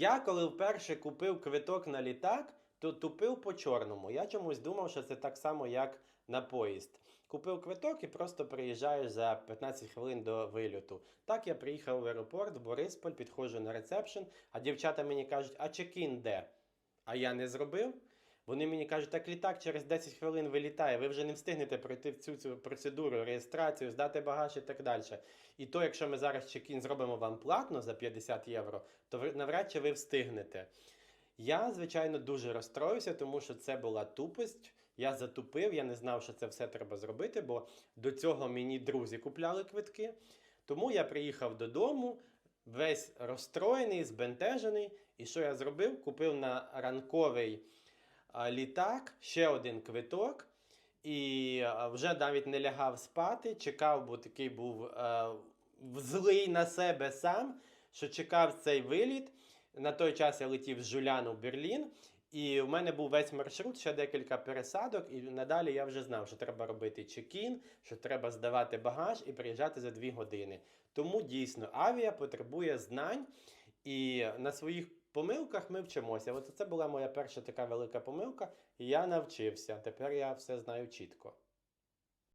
Я коли вперше купив квиток на літак, то тупив по чорному. Я чомусь думав, що це так само, як на поїзд. Купив квиток і просто приїжджаєш за 15 хвилин до вильоту. Так я приїхав в аеропорт в Борисполь, підходжу на ресепшн, а дівчата мені кажуть, а чекін де? А я не зробив. Вони мені кажуть, так літак через 10 хвилин вилітає, ви вже не встигнете пройти цю, цю процедуру, реєстрацію, здати багаж і так далі. І то, якщо ми зараз чекін зробимо вам платно за 50 євро, то навряд чи ви встигнете. Я, звичайно, дуже розстроївся, тому що це була тупость. Я затупив, я не знав, що це все треба зробити, бо до цього мені друзі купляли квитки. Тому я приїхав додому, весь розстроєний, збентежений. І що я зробив? Купив на ранковий літак ще один квиток. І вже навіть не лягав спати, чекав, бо такий був е, злий на себе сам, що чекав цей виліт. На той час я летів з Жуляну в Берлін, і в мене був весь маршрут, ще декілька пересадок, і надалі я вже знав, що треба робити чекін, що треба здавати багаж і приїжджати за дві години. Тому дійсно авіа потребує знань, і на своїх помилках ми вчимося. От це була моя перша така велика помилка, і я навчився. Тепер я все знаю чітко.